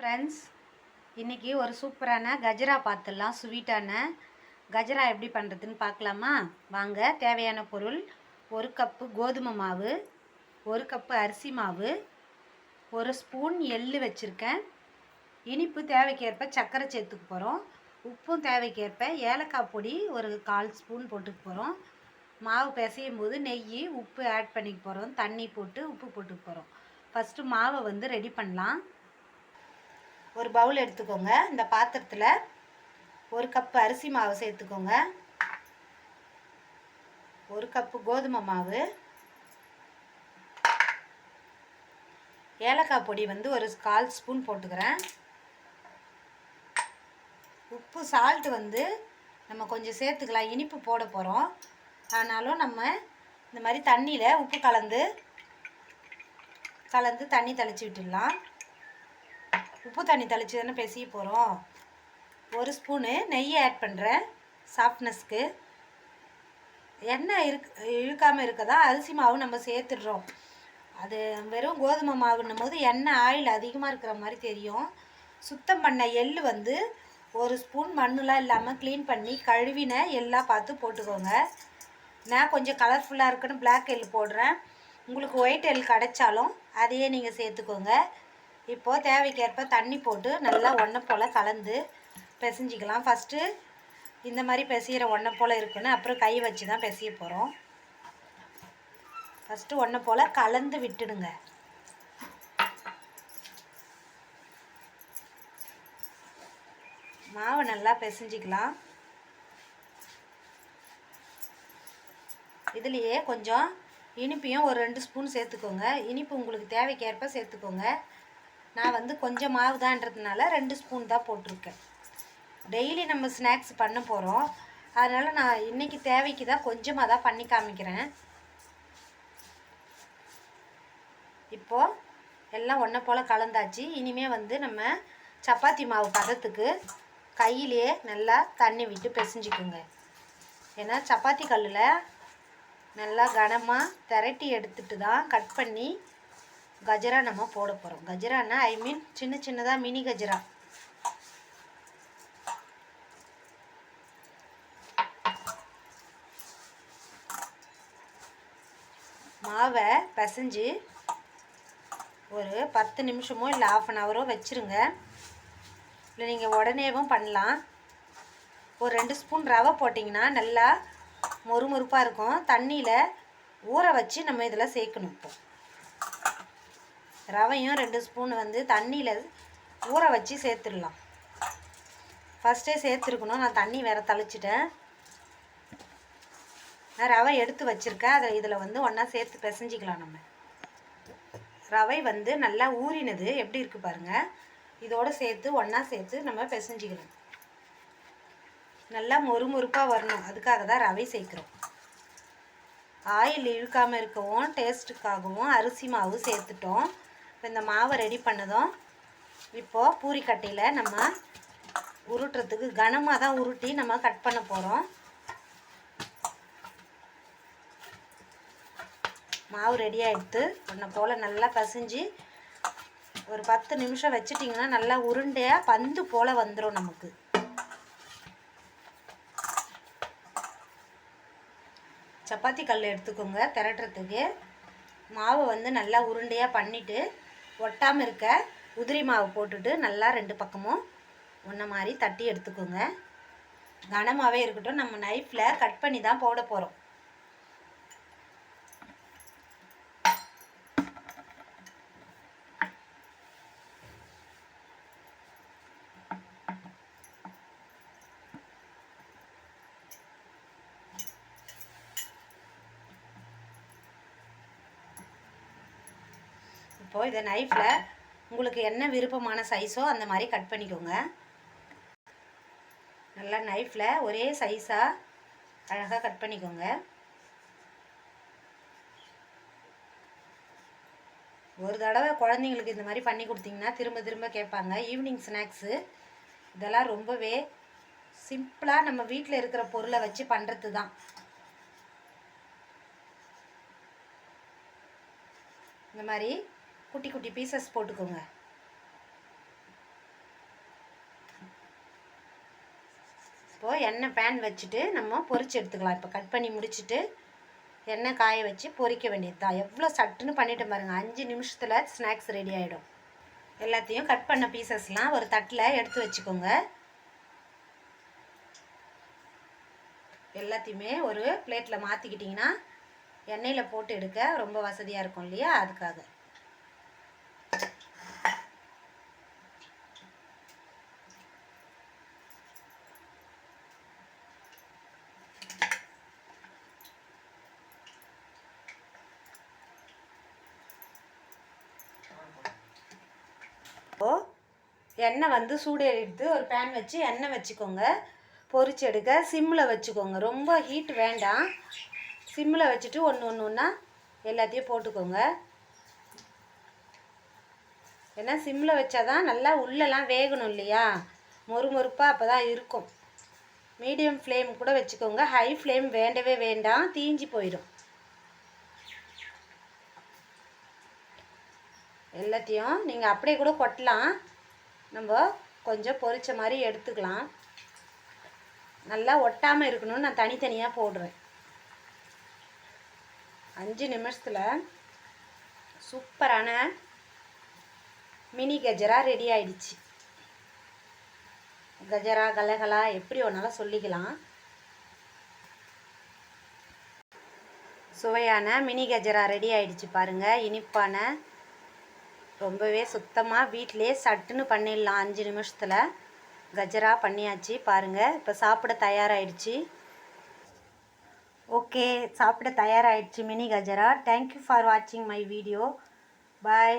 Friends இன்றைக்கி ஒரு சூப்பரான கஜரா பார்த்துடலாம் ஸ்வீட்டான கஜரா எப்படி பண்ணுறதுன்னு பார்க்கலாமா? வாங்க தேவையான பொருள் ஒரு கப்பு கோதுமை மாவு ஒரு கப்பு அரிசி மாவு ஒரு ஸ்பூன் எள்ளு வச்சுருக்கேன். இனிப்பு தேவைக்கேற்ப சர்க்கரை சேர்த்துக்க போகிறோம் உப்பும் தேவைக்கேற்ப ஏலக்காய் பொடி ஒரு கால் ஸ்பூன் போட்டுக்க போகிறோம் மாவு பிசையும் போது நெய் உப்பு ஆட் பண்ணிக்க போகிறோம் தண்ணி போட்டு உப்பு போட்டுக்க போகிறோம் ஃபஸ்ட்டு மாவை வந்து ரெடி பண்ணலாம். ஒரு பவுல் எடுத்துக்கோங்க. இந்த பாத்திரத்தில் ஒரு கப்பு அரிசி மாவு சேர்த்துக்கோங்க. ஒரு கப்பு கோதுமை மாவு. ஏலக்காய் பொடி வந்து ஒரு கால் ஸ்பூன் போட்டுக்கிறேன். உப்பு சால்ட் வந்து நம்ம கொஞ்சம் சேர்த்துக்கலாம். இனிப்பு போட போகிறோம் ஆனாலும் நம்ம இந்த மாதிரி தண்ணியில் உப்பு கலந்து கலந்து தண்ணி தெளித்து விட்டுடலாம். உப்பு தண்ணி தெளித்து தானே பெசிய போகிறோம் ஒரு ஸ்பூனு நெய் ஆட் பண்ணுறேன் சாஃப்ட்னஸ்க்கு எண்ணெய் இருக்கு இழுக்காமல் இருக்கதா? அரிசி மாவு நம்ம சேர்த்துடுறோம். அது வெறும் கோதுமை மாவுன்னும் போது எண்ணெய் ஆயில் அதிகமாக இருக்கிற மாதிரி தெரியும். சுத்தம் பண்ண எள் வந்து ஒரு ஸ்பூன் மண்ணுலாம் இல்லாமல் க்ளீன் பண்ணி கழுவின எல்லாம் பார்த்து போட்டுக்கோங்க. நான் கொஞ்சம் கலர்ஃபுல்லாக இருக்குன்னு பிளாக் எள் போடுறேன். உங்களுக்கு ஒயிட் எள் கிடைச்சாலும் அதையே நீங்கள் சேர்த்துக்கோங்க. இப்போது தேவைக்கேற்ப தண்ணி போட்டு நல்லா ஒன்றை போல் கலந்து பிசைஞ்சிக்கலாம். ஃபஸ்ட்டு இந்த மாதிரி பிசைகிற ஒன்றை போல் இருக்குன்னு அப்புறம் கை வச்சு தான் பிசைய போகிறோம் ஃபஸ்ட்டு ஒன்றை போல் கலந்து விட்டுடுங்க. மாவை நல்லா பிசைஞ்சிக்கலாம். இதுலேயே கொஞ்சம் இனிப்பையும் ஒரு ரெண்டு ஸ்பூன் சேர்த்துக்கோங்க. இனிப்பு உங்களுக்கு தேவைக்கேற்ப சேர்த்துக்கோங்க. நான் வந்து கொஞ்சம் மாவு தான்றதுனால ரெண்டு ஸ்பூன் தான் போட்டிருக்கேன். டெய்லி நம்ம ஸ்நாக்ஸ் பண்ண போகிறோம் அதனால் நான் இன்றைக்கி தேவைக்கு தான் கொஞ்சமாக தான் பண்ணி காமிக்கிறேன். இப்போது எல்லாம் ஒன்றை போல் கலந்தாச்சு. இனிமே வந்து நம்ம சப்பாத்தி மாவு பதத்துக்கு கையிலே நல்லா தண்ணி விட்டு பிசைஞ்சிக்குங்க. ஏன்னா சப்பாத்தி கல்லில் நல்லா கனமாக திரட்டி எடுத்துட்டு தான் கட் பண்ணி கஜரா நம்ம போட போகிறோம் கஜரானா ஐ மீன் சின்ன சின்னதாக மினி கஜரா. மாவை பிசைஞ்சு ஒரு பத்து நிமிஷமோ இல்லை ஆஃப் அன் ஹவரோ வச்சுருங்க. இல்லை நீங்கள் உடனேவும் பண்ணலாம். ஒரு ரெண்டு ஸ்பூன் ரவை போட்டிங்கன்னா நல்லா மொறுமொறுப்பாக இருக்கும். தண்ணியில் ஊற வச்சு நம்ம இதில் சேர்க்கணும் இப்போ. ரவையும் ரெண்டு ஸ்பூன் வந்து தண்ணியில் ஊற வச்சு சேர்த்துடலாம். ஃபஸ்ட்டே சேர்த்துருக்கணும். நான் தண்ணி வேறு தளிச்சிட்டேன். நான் ரவை எடுத்து வச்சுருக்கேன். அதை இதில் வந்து ஒன்றா சேர்த்து பிசைஞ்சிக்கலாம் நம்ம. ரவை வந்து நல்லா ஊறினது. எப்படி இருக்குது பாருங்கள் இதோடு சேர்த்து ஒன்றா சேர்த்து நம்ம பிசைஞ்சிக்கலாம். நல்லா மொறுமொறுப்பாக வரணும். அதுக்காக தான் ரவை சேர்க்குறோம். ஆயில் இழுக்காமல் இருக்கவும் டேஸ்ட்டுக்காகவும் அரிசி மாவு சேர்த்துட்டோம். இப்போ இந்த மாவை ரெடி பண்ணதும் இப்போது பூரிக்கட்டையில் நம்ம உருட்டுறதுக்கு கனமாக தான் உருட்டி நம்ம கட் பண்ண போகிறோம் மாவு ரெடி ஆகிடுத்து ஒன்றை போல் நல்லா பசிஞ்சு ஒரு பத்து நிமிஷம் வச்சுட்டிங்கன்னா நல்லா உருண்டையாக பந்து போல் வந்துடும் நமக்கு. சப்பாத்தி கல் எடுத்துக்கோங்க திரட்டுறதுக்கு. மாவை வந்து நல்லா உருண்டையாக பண்ணிவிட்டு ஒட்டாமல் இருக்க உதிரி மாவு போட்டுட்டு நல்லா ரெண்டு பக்கமும் ஒன்றை மாதிரி தட்டி எடுத்துக்கோங்க. கனமாகவே இருக்கட்டும். நம்ம நைஃப்பில் கட் பண்ணி தான் போட போகிறோம் இப்போது இதை நைஃப்பில் உங்களுக்கு என்ன விருப்பமான சைஸோ அந்த மாதிரி கட் பண்ணிக்கோங்க. நல்லா நைஃப்பில் ஒரே சைஸாக அழகாக கட் பண்ணிக்கோங்க. ஒரு தடவை குழந்தைங்களுக்கு இந்த மாதிரி பண்ணி கொடுத்தீங்கன்னா திரும்ப திரும்ப கேட்பாங்க. ஈவினிங் ஸ்நாக்ஸு இதெல்லாம் ரொம்பவே சிம்பிளாக நம்ம வீட்டில் இருக்கிற பொருளை வச்சு பண்ணுறது தான் இந்த மாதிரி குட்டி குட்டி பீசஸ் போட்டுக்கோங்க. இப்போது எண்ணெய் பேன் வச்சுட்டு நம்ம பொரிச்சு எடுத்துக்கலாம். இப்போ கட் பண்ணி முடிச்சுட்டு எண்ணெய் காய வச்சு பொறிக்க வேண்டியது தான் எவ்வளோ சட்டுன்னு பண்ணிட்டு பாருங்கள் அஞ்சு நிமிஷத்தில் ஸ்நாக்ஸ் ரெடி ஆகிடும் எல்லாத்தையும் கட் பண்ண பீசஸ்லாம் ஒரு தட்டில் எடுத்து வச்சுக்கோங்க. எல்லாத்தையுமே ஒரு பிளேட்டில் மாற்றிக்கிட்டிங்கன்னா எண்ணெயில் போட்டு எடுக்க ரொம்ப வசதியாக இருக்கும் இல்லையா? அதுக்காக. எண்ணெய் வந்து சூடு எடுத்து ஒரு பேன் வச்சு எண்ணெய் வச்சுக்கோங்க. பொறிச்சு எடுக்க சிம்மில் வச்சுக்கோங்க. ரொம்ப ஹீட் வேண்டாம். சிம்மில் வச்சுட்டு ஒன்று ஒன்று ஒன்றா எல்லாத்தையும் போட்டுக்கோங்க. ஏன்னா சிம்மில் வச்சா தான் நல்லா உள்ளெல்லாம் வேகணும் இல்லையா? மொறுமொறுப்பாக அப்போ தான் இருக்கும். மீடியம் ஃப்ளேம் கூட வச்சுக்கோங்க. ஹை ஃப்ளேம் வேண்டவே வேண்டாம். தீஞ்சு போயிடும் எல்லாத்தையும் நீங்கள் அப்படியே கூட கொட்டலாம். நம்ம கொஞ்சம் பொரிச்ச மாதிரி எடுத்துக்கலாம். நல்லா ஒட்டாமல் இருக்கணும்னு நான் தனித்தனியாக போடுறேன். அஞ்சு நிமிஷத்தில் சூப்பரான மினி கஜரா ரெடி ஆயிடுச்சு. கஜரா கலகலா எப்படி ஒன்றாலும் சொல்லிக்கலாம். சுவையான மினி கஜரா ரெடி ஆயிடுச்சு பாருங்கள் இனிப்பான ரொம்பவே சுத்தமாக வீட்டிலே சட்டுன்னு பண்ணிடலாம். அஞ்சு நிமிஷத்தில் கஜரா பண்ணியாச்சு. பாருங்கள் இப்போ சாப்பிட தயாராகிடுச்சு ஓகே சாப்பிட தயாராகிடுச்சு மினி கஜரா. தேங்க்யூ ஃபார் வாட்சிங் மை வீடியோ பாய்